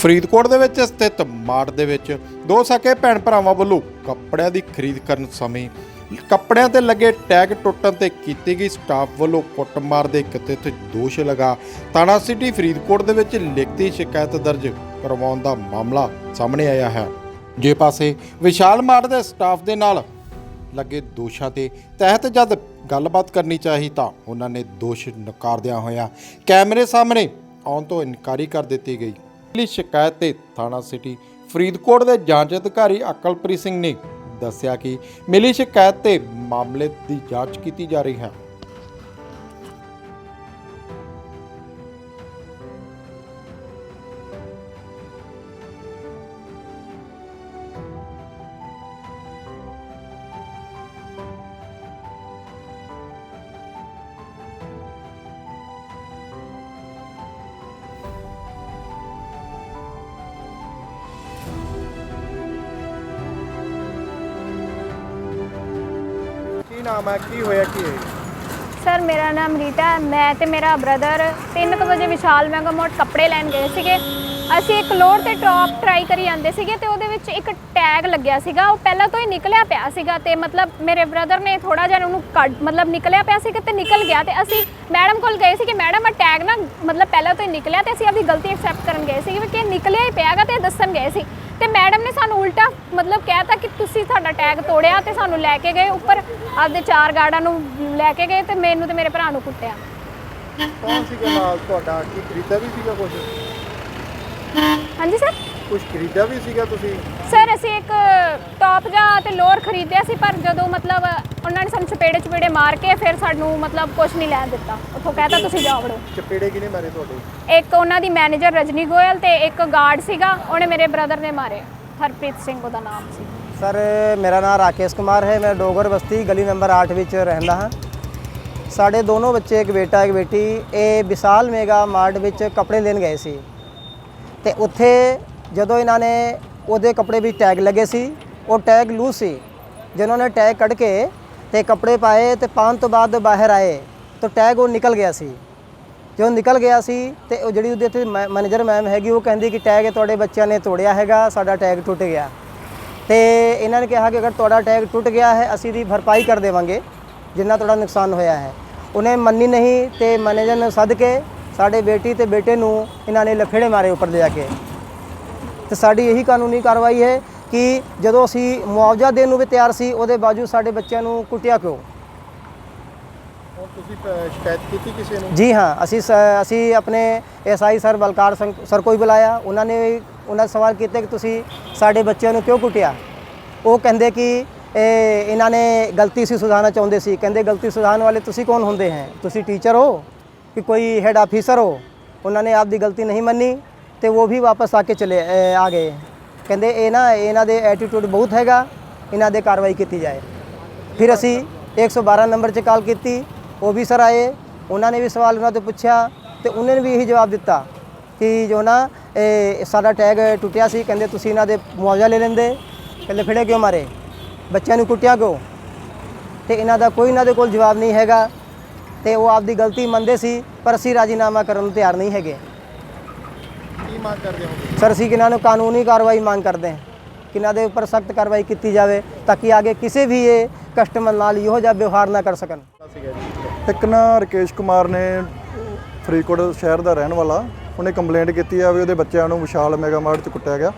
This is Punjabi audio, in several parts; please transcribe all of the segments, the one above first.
ਫਰੀਦਕੋਟ ਦੇ ਵਿੱਚ ਸਥਿਤ ਮਾਰਟ ਦੇ ਵਿੱਚ ਦੋ ਸਕੇ ਭੈਣ ਭਰਾਵਾਂ ਵੱਲੋਂ ਕੱਪੜਿਆਂ ਦੀ ਖਰੀਦ ਕਰਨ ਸਮੇਂ ਕੱਪੜਿਆਂ ਤੇ ਲੱਗੇ ਟੈਗ ਟੁੱਟਣ ਤੇ ਕੀਤੀ ਗਈ ਸਟਾਫ ਵੱਲੋਂ ਕੁੱਟਮਾਰ ਦੇ ਕਥਿਤ ਦੋਸ਼ ਲਗਾ। ਥਾਣਾ ਸਿਟੀ ਫਰੀਦਕੋਟ ਦੇ ਵਿੱਚ ਲਿਖਤੀ ਸ਼ਿਕਾਇਤ ਦਰਜ ਕਰਵਾਉਣ ਦਾ ਮਾਮਲਾ ਸਾਹਮਣੇ ਆਇਆ ਹੈ। ਜੇ ਪਾਸੇ ਵਿਸ਼ਾਲ ਮਾਰਟ ਦੇ ਸਟਾਫ ਦੇ ਨਾਲ ਲੱਗੇ ਦੋਸ਼ਾਂ ਤੇ ਤਹਿਤ ਜਦ ਗੱਲਬਾਤ ਕਰਨੀ ਚਾਹੀ ਤਾਂ ਉਹਨਾਂ ਨੇ ਦੋਸ਼ ਨਕਾਰਦਿਆਂ ਹੋਇਆ ਕੈਮਰੇ ਸਾਹਮਣੇ ਆਉਣ ਤੋਂ ਇਨਕਾਰੀ ਕਰ ਦਿੱਤੀ ਗਈ। ਮਿਲੀ ਸ਼ਿਕਾਇਤ ਤੇ ਥਾਣਾ ਸਿਟੀ ਫਰੀਦਕੋਟ ਦੇ ਜਾਂਚ ਅਧਿਕਾਰੀ ਅਕਲਪ੍ਰੀਤ ਸਿੰਘ ਨੇ ਦੱਸਿਆ ਕਿ ਮਿਲੀ ਸ਼ਿਕਾਇਤ ਤੇ ਮਾਮਲੇ ਦੀ ਜਾਂਚ ਕੀਤੀ ਜਾ ਰਹੀ ਹੈ। ਨਾਮ ਹੈ ਕੀ ਹੋਇਆ, ਕੀ ਹੈ? ਸਰ, ਮੇਰਾ ਨਾਮ ਰੀਟਾ ਹੈ। ਮੈਂ ਤੇ ਮੇਰਾ ਬ੍ਰਦਰ 3:00 ਵਜੇ ਵਿਸ਼ਾਲ ਮੈਗਾ ਮਾਰਟ ਕੱਪੜੇ ਲੈਣ ਗਏ ਸੀਗੇ। ਅਸੀਂ ਇੱਕ ਲੋਅਰ ਤੇ ਟੌਪ ਟਰਾਈ ਕਰੀ ਜਾਂਦੇ ਸੀਗੇ ਤੇ ਉਹਦੇ ਵਿੱਚ ਇੱਕ ਟੈਗ ਲੱਗਿਆ ਸੀਗਾ। ਉਹ ਪਹਿਲਾਂ ਤੋਂ ਹੀ ਨਿਕਲਿਆ ਪਿਆ ਸੀਗਾ ਤੇ ਮਤਲਬ ਮੇਰੇ ਬ੍ਰਦਰ ਨੇ ਥੋੜਾ ਜਿਹਾ ਉਹਨੂੰ ਕੱਢ, ਮਤਲਬ ਨਿਕਲਿਆ ਪਿਆ ਸੀ ਤੇ ਨਿਕਲ ਗਿਆ ਤੇ ਅਸੀਂ ਮੈਡਮ ਕੋਲ ਗਏ ਸੀ ਕਿ ਮੈਡਮ ਆ ਟੈਗ ਨਾ ਮਤਲਬ ਪਹਿਲਾਂ ਤੋਂ ਹੀ ਨਿਕਲਿਆ ਤੇ ਅਸੀਂ ਆਪਣੀ ਗਲਤੀ ਐਕਸੈਪਟ ਕਰਨ ਗਏ ਸੀ ਕਿ ਨਿਕਲਿਆ ਹੀ ਪਿਆਗਾ ਤੇ ਦੱਸਣ ਗਏ ਸੀ। ਤੇ ਮੈਡਮ ਨੇ ਸਾਨੂੰ ਉਲਟਾ ਮਤਲਬ ਕਹਿਤਾ ਕਿ ਤੁਸੀਂ ਸਾਡਾ ਟੈਗ ਤੋੜਿਆ ਤੇ ਸਾਨੂੰ ਲੈ ਕੇ ਗਏ ਉੱਪਰ, ਆਪਦੇ ਚਾਰ ਗਾਰਡਾਂ ਨੂੰ ਲੈ ਕੇ ਗਏ ਤੇ ਮੈਨੂੰ ਤੇ ਮੇਰੇ ਭਰਾ ਨੂੰ ਕੁੱਟਿਆ। ਕੌਣ ਸੀਗਾ ਨਾਲ ਤੁਹਾਡਾ? ਕੀ ਖਰੀਦਾ ਵੀ ਸੀਗਾ ਕੁਝ ਹਾਂਜੀ ਸਰ ਕੁਝ ਖਰੀਦਾ ਵੀ ਸੀਗਾ ਤੁਸੀਂ? ਸਰ ਅਸੀਂ ਇੱਕ ਟੌਪ ਜਾਂ ਤੇ ਲੋਅਰ ਖਰੀਦਿਆ ਸੀ ਪਰ ਜਦੋਂ ਮਤਲਬ ਉਹਨਾਂ ਨੇ ਸਾਨੂੰ ਚਪੇੜੇ ਚਪੇੜੇ ਮਾਰ ਕੇ ਫਿਰ ਸਾਨੂੰ ਮਤਲਬ ਕੁਝ ਨਹੀਂ ਲੈਣ ਦਿੱਤਾ। ਉੱਥੋਂ ਕਹਿਤਾ ਤੁਸੀਂ ਜਾਓ ਵੜੋ ਚਪੇੜੇ ਕਿਨੇ ਮਾਰੇ ਤੁਹਾਡੇ? ਇੱਕ ਉਹਨਾਂ ਦੀ ਮੈਨੇਜਰ ਰਜਨੀ ਗੋਇਲ ਤੇ ਇੱਕ ਗਾਰਡ ਸੀਗਾ ਉਹਨੇ ਮੇਰੇ ਬ੍ਰਦਰ ਨੇ ਮਾਰੇ। ਹਰਪ੍ਰੀਤ ਸਿੰਘ ਉਹਦਾ ਨਾਮ ਸੀ। ਸਰ ਮੇਰਾ ਨਾਮ ਰਾਕੇਸ਼ ਕੁਮਾਰ ਹੈ ਮੈਂ ਡੋਗਰ ਬਸਤੀ ਗਲੀ ਨੰਬਰ 8 ਵਿੱਚ ਰਹਿੰਦਾ ਹਾਂ। ਸਾਡੇ ਦੋਨੋਂ ਬੱਚੇ ਇੱਕ ਬੇਟਾ ਇੱਕ ਬੇਟੀ ਇਹ ਵਿਸ਼ਾਲ ਮੇਗਾ ਮਾਰਟ ਵਿੱਚ ਕੱਪੜੇ ਲੈਣ ਗਏ ਸੀ। ਤੇ ਉੱਥੇ ਜਦੋਂ ਇਹਨਾਂ ਨੇ ਉਹਦੇ ਕੱਪੜੇ ਵਿੱਚ ਟੈਗ ਲੱਗੇ ਸੀ, ਉਹ ਟੈਗ ਲੂਸ ਸੀ। ਜਿਨ੍ਹਾਂ ਨੇ ਟੈਗ ਕੱਢ ਕੇ ਤੇ ਕੱਪੜੇ ਪਾਏ ਤੇ ਪਾਉਣ ਤੋਂ ਬਾਅਦ ਬਾਹਰ ਆਏ, ਤਾਂ ਟੈਗ ਉਹ ਨਿਕਲ ਗਿਆ ਸੀ। ਜਦੋਂ ਨਿਕਲ ਗਿਆ ਸੀ ਤੇ ਉਹ ਜਿਹੜੀ ਉਹਦੇ ਤੇ ਮੈਨੇਜਰ ਮੈਮ ਹੈਗੀ, ਉਹ ਕਹਿੰਦੀ ਕਿ ਟੈਗ ਤੁਹਾਡੇ ਬੱਚਿਆਂ ਨੇ ਤੋੜਿਆ ਹੈਗਾ, ਸਾਡਾ ਟੈਗ ਟੁੱਟ ਗਿਆ। ਤੇ ਇਹਨਾਂ ਨੇ ਕਿਹਾ ਕਿ ਅਗਰ ਤੁਹਾਡਾ ਟੈਗ ਟੁੱਟ ਗਿਆ ਹੈ, ਅਸੀਂ ਦੀ ਭਰਪਾਈ ਕਰ ਦੇਵਾਂਗੇ, ਜਿੰਨਾ ਤੁਹਾਡਾ ਨੁਕਸਾਨ ਹੋਇਆ ਹੈ। ਉਹਨੇ ਮੰਨੀ ਨਹੀਂ ਤੇ ਮੈਨੇਜਰ ਨੇ ਸੱਦ ਕੇ ਸਾਡੇ ਬੇਟੀ ਤੇ ਬੇਟੇ ਨੂੰ ਇਹਨਾਂ ਨੇ ਲਫੇੜੇ ਮਾਰੇ ਉੱਪਰ ਲਿਜਾ ਕੇ। ਤੇ ਸਾਡੀ ਇਹੀ ਕਾਨੂੰਨੀ ਕਾਰਵਾਈ ਹੈ ਕਿ ਜਦੋਂ ਅਸੀਂ ਮੁਆਵਜ਼ਾ ਦੇਣ ਨੂੰ ਵੀ ਤਿਆਰ ਸੀ ਉਹਦੇ ਬਾਵਜੂਦ ਸਾਡੇ ਬੱਚਿਆਂ ਨੂੰ ਕੁੱਟਿਆ ਕਿਉਂ? ਤੁਸੀਂ ਸ਼ਿਕਾਇਤ ਕੀਤੀ ਕਿਸੇ ਨੂੰ? ਜੀ ਹਾਂ ਅਸੀਂ ਅਸੀਂ ਆਪਣੇ SI sir Balkar Singh sir ਕੋਈ ਬੁਲਾਇਆ ਉਹਨਾਂ ਨੇ ਉਹਨਾਂ ਸਵਾਲ ਕੀਤੇ ਕਿ ਤੁਸੀਂ ਸਾਡੇ ਬੱਚਿਆਂ ਨੂੰ ਕਿਉਂ ਕੁੱਟਿਆ? ਉਹ ਕਹਿੰਦੇ ਕਿ ਇਹ ਇਹਨਾਂ ਨੇ ਗਲਤੀ ਸੀ ਸੁਧਾਰਨਾ ਚਾਹੁੰਦੇ ਸੀ। ਕਹਿੰਦੇ ਗਲਤੀ ਸੁਧਾਰਨ ਵਾਲੇ ਤੁਸੀਂ ਕੌਣ ਹੁੰਦੇ ਹੈ? ਤੁਸੀਂ ਟੀਚਰ ਹੋ? ਕਿ ਕੋਈ ਹੈਡ ਆਫੀਸਰ ਹੋ ਉਹਨਾਂ ਨੇ ਆਪਦੀ ਗਲਤੀ ਨਹੀਂ ਮੰਨੀ ਤੇ ਉਹ ਵੀ ਵਾਪਸ ਆ ਕੇ ਚਲੇ ਆ ਗਏ ਕਹਿੰਦੇ ਇਹ ਨਾ ਇਹਨਾਂ ਦੇ ਐਟੀਟਿਊਡ ਬਹੁਤ ਹੈਗਾ ਇਹਨਾਂ ਦੇ ਕਾਰਵਾਈ ਕੀਤੀ ਜਾਏ ਫਿਰ ਅਸੀਂ 112 ਨੰਬਰ 'ਚ ਕਾਲ ਕੀਤੀ ਉਹ ਵੀ ਸਰ ਆਏ ਉਹਨਾਂ ਨੇ ਵੀ ਸਵਾਲ ਉਹਨਾਂ ਤੋਂ ਪੁੱਛਿਆ ਤੇ ਉਹਨਾਂ ਨੇ ਵੀ ਇਹੀ ਜਵਾਬ ਦਿੱਤਾ ਕਿ ਜੋ ਨਾ ਇਹ ਸਾਡਾ ਟੈਗ ਟੁੱਟਿਆ ਸੀ ਕਹਿੰਦੇ ਤੁਸੀਂ ਇਹਨਾਂ ਦੇ ਮੁਆਵਜ਼ਾ ਲੈ ਲੈਂਦੇ ਕਹਿੰਦੇ ਫਿੜੇ ਕਿਉਂ ਮਾਰੇ ਬੱਚਿਆਂ ਨੂੰ ਕੁੱਟਿਆ ਕਿਉਂ ਤੇ ਇਹਨਾਂ ਦਾ ਕੋਈ ਇਹਨਾਂ ਦੇ ਕੋਲ ਜਵਾਬ ਨਹੀਂ ਹੈਗਾ ਤੇ ਉਹ ਆਪਦੀ ਗਲਤੀ ਮੰਨਦੇ ਸੀ ਪਰ ਅਸੀਂ ਰਾਜੀਨਾਮਾ ਕਰਨ ਨੂੰ ਤਿਆਰ ਨਹੀਂ ਹੈਗੇ। ਕੀ ਮੰਗ ਕਰਦੇ ਹੋ ਸਰ ਅਸੀਂ ਇਹਨਾਂ ਨੂੰ ਕਾਨੂੰਨੀ ਕਾਰਵਾਈ ਮੰਗ ਕਰਦੇ ਹਾਂ ਕਿ ਇਹਨਾਂ ਦੇ ਉੱਪਰ ਸਖਤ ਕਾਰਵਾਈ ਕੀਤੀ ਜਾਵੇ ਤਾਂ ਕਿ ਅੱਗੇ ਕਿਸੇ ਵੀ ਇਹ ਕਸਟਮਰ ਨਾਲ ਇਹੋ ਜਿਹਾ ਵਿਵਹਾਰ ਨਾ ਕਰ ਸਕਣ। ਇੱਕ ਨਾ ਰਕੇਸ਼ ਕੁਮਾਰ ਨੇ ਫਰੀਦਕੋਟ ਸ਼ਹਿਰ ਦਾ ਰਹਿਣ ਵਾਲਾ ਉਹਨੇ ਕੰਪਲੇਂਟ ਕੀਤੀ ਆ ਵੀ ਉਹਦੇ ਬੱਚਿਆਂ ਨੂੰ ਵਿਸ਼ਾਲ ਮੈਗਾ ਮਾਰਟ 'ਚ ਕੁੱਟਿਆ ਗਿਆ।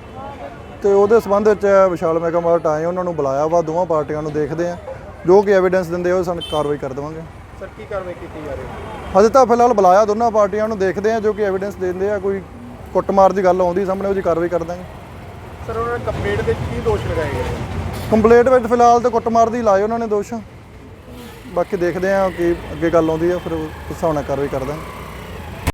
ਤੇ ਉਹਦੇ ਸਬੰਧ ਵਿੱਚ ਵਿਸ਼ਾਲ ਮੈਗਾ ਮਾਰਟ ਆਏ ਉਹਨਾਂ ਨੂੰ ਬੁਲਾਇਆ ਵਾ ਦੋਵਾਂ ਪਾਰਟੀਆਂ ਨੂੰ ਦੇਖਦੇ ਆ ਜੋ ਕਿ ਐਵੀਡੈਂਸ ਦਿੰਦੇ ਉਹ ਸਾਨੂੰ ਕਾਰਵਾਈ ਕਰ ਦੇਵਾਂਗੇ। ਸਰ ਕੀ ਕਾਰਵਾਈ ਕੀਤੀ ਜਾ ਰਹੀ ਹੈ? ਹਜੇ ਤਾਂ ਫਿਲਹਾਲ ਬੁਲਾਇਆ ਦੋਨਾਂ ਪਾਰਟੀਆਂ ਨੂੰ ਦੇਖਦੇ ਆ ਜੋ ਕਿ ਐਵੀਡੈਂਸ ਦਿੰਦੇ ਆ ਕੋਈ ਕੁੱਟਮਾਰ ਦੀ ਗੱਲ ਆਉਂਦੀ ਸਾਹਮਣੇ ਉਹ ਜੀ ਕਾਰਵਾਈ ਕਰ ਦਾਂਗੇ। ਸਰ ਉਹਨਾਂ ਨੇ ਕੰਪਲੇਂਟ ਦੇ ਕੀ ਦੋਸ਼ ਲਗਾਏ ਗਏ? ਕੰਪਲੇਂਟ ਵਿੱਚ ਫਿਲਹਾਲ ਤਾਂ ਕੁੱਟਮਾਰ ਦੀ ਲਾਏ ਉਹਨਾਂ ਨੇ ਦੋਸ਼। ਬਾਕੀ ਦੇਖਦੇ ਆ ਕਿ ਅੱਗੇ ਗੱਲ ਆਉਂਦੀ ਆ ਫਿਰ ਉਸ ਹਿਸਾਬ ਨਾਲ ਕਾਰਵਾਈ ਕਰ ਦਾਂਗੇ।